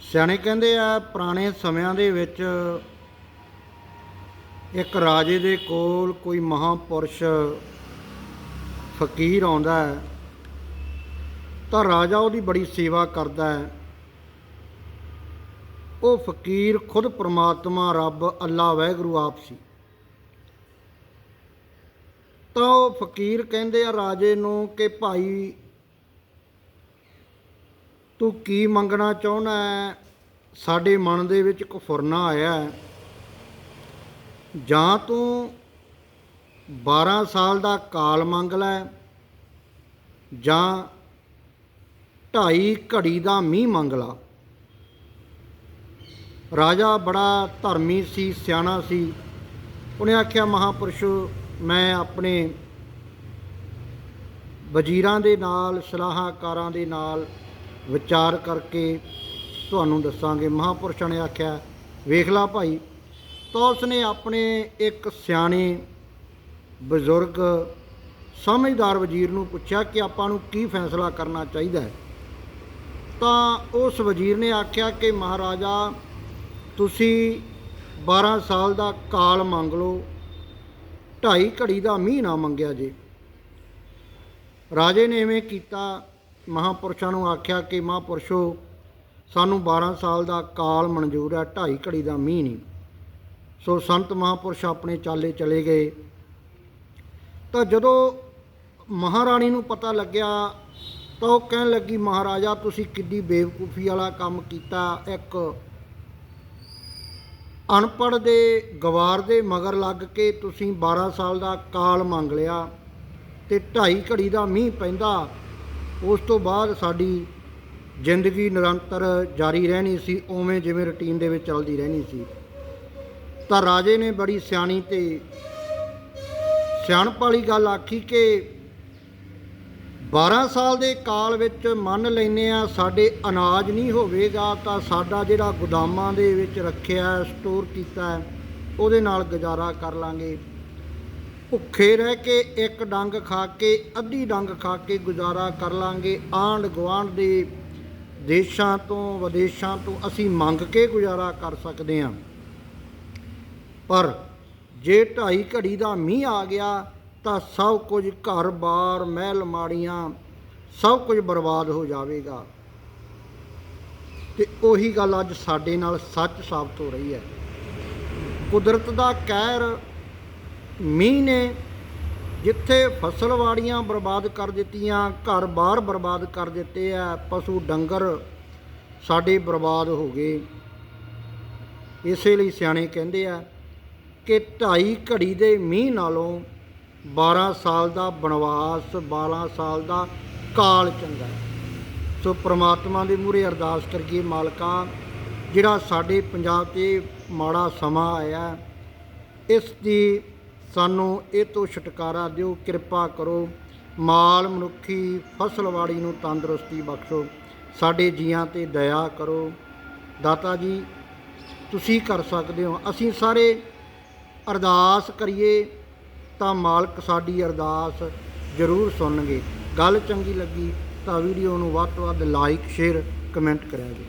ਸਿਆਣੇ ਕਹਿੰਦੇ ਆ, ਪੁਰਾਣੇ ਸਮਿਆਂ ਦੇ ਵਿੱਚ ਇੱਕ ਰਾਜੇ ਦੇ ਕੋਲ ਕੋਈ ਮਹਾਪੁਰਸ਼ ਫਕੀਰ ਆਉਂਦਾ ਹੈ, ਤਾਂ ਰਾਜਾ ਉਹਦੀ ਬੜੀ ਸੇਵਾ ਕਰਦਾ ਹੈ। ਉਹ ਫਕੀਰ ਖੁਦ ਪ੍ਰਮਾਤਮਾ ਰੱਬ ਅੱਲਾ ਵਾਹਿਗੁਰੂ ਆਪ ਸੀ। ਤਾਂ ਉਹ ਫਕੀਰ ਕਹਿੰਦੇ ਆ ਰਾਜੇ ਨੂੰ ਕਿ ਭਾਈ ਤੂੰ ਕੀ ਮੰਗਣਾ ਚਾਹੁੰਦਾ ਹੈ? ਸਾਡੇ ਮਨ ਦੇ ਵਿੱਚ ਇੱਕ ਫੁਰਨਾ ਆਇਆ ਹੈ। ਜਾਂ ਤੂੰ 12 ਸਾਲ ਦਾ ਕਾਲ ਮੰਗ ਲੈ, ਜਾਂ ਢਾਈ ਘੜੀ ਦਾ ਮੀਂਹ ਮੰਗ ਲਾ। ਰਾਜਾ ਬੜਾ ਧਰਮੀ ਸੀ, ਸਿਆਣਾ ਸੀ। ਉਹਨੇ ਆਖਿਆ, ਮਹਾਪੁਰਸ਼, ਮੈਂ ਆਪਣੇ ਵਜ਼ੀਰਾਂ ਦੇ ਨਾਲ, ਸਲਾਹਕਾਰਾਂ ਦੇ ਨਾਲ ਵਿਚਾਰ ਕਰਕੇ ਤੁਹਾਨੂੰ ਦੱਸਾਂਗੇ। ਮਹਾਪੁਰਸ਼ਾਂ ਨੇ ਆਖਿਆ, ਵੇਖ ਲਾ ਭਾਈ। ਤਾਂ ਉਸਨੇ ਆਪਣੇ ਇੱਕ ਸਿਆਣੇ ਬਜ਼ੁਰਗ ਸਮਝਦਾਰ ਵਜ਼ੀਰ ਨੂੰ ਪੁੱਛਿਆ ਕਿ ਆਪਾਂ ਨੂੰ ਕੀ ਫੈਸਲਾ ਕਰਨਾ ਚਾਹੀਦਾ ਹੈ। ਤਾਂ ਉਸ ਵਜ਼ੀਰ ਨੇ ਆਖਿਆ ਕਿ, ਮਹਾਰਾਜਾ, ਤੁਸੀਂ 12 ਸਾਲ ਦਾ ਕਾਲ ਮੰਗ ਲਓ, ਢਾਈ ਘੜੀ ਦਾ ਮੀਂਹ ਨਾ ਮੰਗਿਆ ਜੇ। ਰਾਜੇ ਨੇ ਐਵੇਂ ਕੀਤਾ। ਮਹਾਪੁਰਸ਼ਾਂ ਨੂੰ ਆਖਿਆ ਕਿ ਮਹਾਪੁਰਸ਼ੋ, ਸਾਨੂੰ 12 ਸਾਲ ਦਾ ਕਾਲ ਮਨਜ਼ੂਰ ਹੈ, ਢਾਈ ਘੜੀ ਦਾ ਮੀਂਹ ਨਹੀਂ। ਸੋ ਸੰਤ ਮਹਾਪੁਰਸ਼ ਆਪਣੇ ਚਾਲੇ ਚਲੇ ਗਏ। ਤਾਂ ਜਦੋਂ ਮਹਾਰਾਣੀ ਨੂੰ ਪਤਾ ਲੱਗਿਆ, ਤਾਂ ਉਹ ਕਹਿਣ ਲੱਗੀ, ਮਹਾਰਾਜਾ, ਤੁਸੀਂ ਕਿੱਡੀ ਬੇਵਕੂਫੀ ਵਾਲਾ ਕੰਮ ਕੀਤਾ, ਇੱਕ ਅਨਪੜ੍ਹ ਦੇ ਗਵਾਰ ਦੇ ਮਗਰ ਲੱਗ ਕੇ ਤੁਸੀਂ 12 ਸਾਲ ਦਾ ਕਾਲ ਮੰਗ ਲਿਆ ਤੇ ਢਾਈ ਘੜੀ ਦਾ ਮੀਂਹ ਪੈਂਦਾ। ਉਸ ਤੋਂ ਬਾਅਦ ਸਾਡੀ ਜ਼ਿੰਦਗੀ ਨਿਰੰਤਰ ਜਾਰੀ ਰਹਿਣੀ ਸੀ, ਉਵੇਂ ਜਿਵੇਂ ਰੁਟੀਨ ਦੇ ਵਿੱਚ ਚੱਲਦੀ ਰਹਿਣੀ ਸੀ। ਤਾਂ ਰਾਜੇ ਨੇ ਬੜੀ ਸਿਆਣੀ ਤੇ ਸਿਆਣਪ ਵਾਲੀ ਗੱਲ ਆਖੀ ਕਿ 12 ਸਾਲ ਦੇ ਕਾਲ ਵਿੱਚ ਮੰਨ ਲੈਨੇ ਆ ਸਾਡੇ ਅਨਾਜ ਨਹੀਂ ਹੋਵੇਗਾ, ਤਾਂ ਸਾਡਾ ਜਿਹੜਾ ਗੋਦਾਮਾਂ ਦੇ ਵਿੱਚ ਰੱਖਿਆ, ਸਟੋਰ ਕੀਤਾ, ਉਹਦੇ ਨਾਲ ਗੁਜ਼ਾਰਾ ਕਰ ਲਾਂਗੇ। ਭੁੱਖੇ ਰਹਿ ਕੇ ਇੱਕ ਡੰਗ ਖਾ ਕੇ, ਅੱਧੀ ਡੰਗ ਖਾ ਕੇ ਗੁਜ਼ਾਰਾ ਕਰ ਲਾਂਗੇ। ਆਂਢ ਗੁਆਂਢ ਦੇ ਦੇਸ਼ਾਂ ਤੋਂ, ਵਿਦੇਸ਼ਾਂ ਤੋਂ ਅਸੀਂ ਮੰਗ ਕੇ ਗੁਜ਼ਾਰਾ ਕਰ ਸਕਦੇ ਹਾਂ। ਪਰ ਜੇ ਢਾਈ ਘੜੀ ਦਾ ਮੀਂਹ ਆ ਗਿਆ, ਤਾਂ ਸਭ ਕੁਝ ਘਰ-ਬਾਰ, ਮਹਿਲ ਮਾੜੀਆਂ ਸਭ ਕੁਝ ਬਰਬਾਦ ਹੋ ਜਾਵੇਗਾ। ਤੇ ਉਹੀ ਗੱਲ ਅੱਜ ਸਾਡੇ ਨਾਲ ਸੱਚ ਸਾਬਤ ਹੋ ਰਹੀ ਹੈ। ਕੁਦਰਤ ਦਾ ਕਹਿਰ ਮੀਂਹ ਨੇ ਜਿੱਥੇ ਫਸਲ ਵਾੜੀਆਂ ਬਰਬਾਦ ਕਰ ਦਿੱਤੀਆਂ ਘਰ-ਬਾਰ ਬਰਬਾਦ ਕਰ ਦਿੱਤੇ ਆ, ਪਸ਼ੂ ਡੰਗਰ ਸਾਡੇ ਬਰਬਾਦ ਹੋ ਗਏ। ਇਸੇ ਲਈ ਸਿਆਣੇ ਕਹਿੰਦੇ ਆ ਕਿ ਢਾਈ ਘੜੀ ਦੇ ਮੀਂਹ ਨਾਲੋਂ 12 ਸਾਲ ਦਾ ਬਨਵਾਸ 12 ਸਾਲ ਦਾ ਕਾਲ ਚੰਗਾ ਸੋ ਪ੍ਰਮਾਤਮਾ ਦੇ ਮੂਹਰੇ ਅਰਦਾਸ ਕਰੀਏ ਮਾਲਕਾ, ਜਿਹੜਾ ਸਾਡੇ ਪੰਜਾਬ ਤੇ ਮਾੜਾ ਸਮਾਂ ਆਇਆ, ਇਸ ਦੀ ਸਾਨੂੰ ਇਹ ਤੋਂ ਛੁਟਕਾਰਾ ਦਿਓ, ਕਿਰਪਾ ਕਰੋ, ਮਾਲ, ਮਨੁੱਖੀ, ਫਸਲਵਾੜੀ ਨੂੰ ਤੰਦਰੁਸਤੀ ਬਖਸ਼ੋ। ਸਾਡੇ ਜੀਆਂ ਤੇ ਦਇਆ ਕਰੋ। ਦਾਤਾ ਜੀ, ਤੁਸੀਂ ਕਰ ਸਕਦੇ ਹੋ। ਅਸੀਂ ਸਾਰੇ ਅਰਦਾਸ ਕਰੀਏ ਤਾਂ ਮਾਲਕ ਸਾਡੀ ਅਰਦਾਸ ਜ਼ਰੂਰ ਸੁਣਨਗੇ। ਗੱਲ ਚੰਗੀ ਲੱਗੀ ਤਾਂ ਵੀਡੀਓ ਨੂੰ ਵੱਧ ਤੋਂ ਵੱਧ ਲਾਈਕ ਸ਼ੇਅਰ ਕਮੈਂਟ ਕਰਿਆ ਜੀ।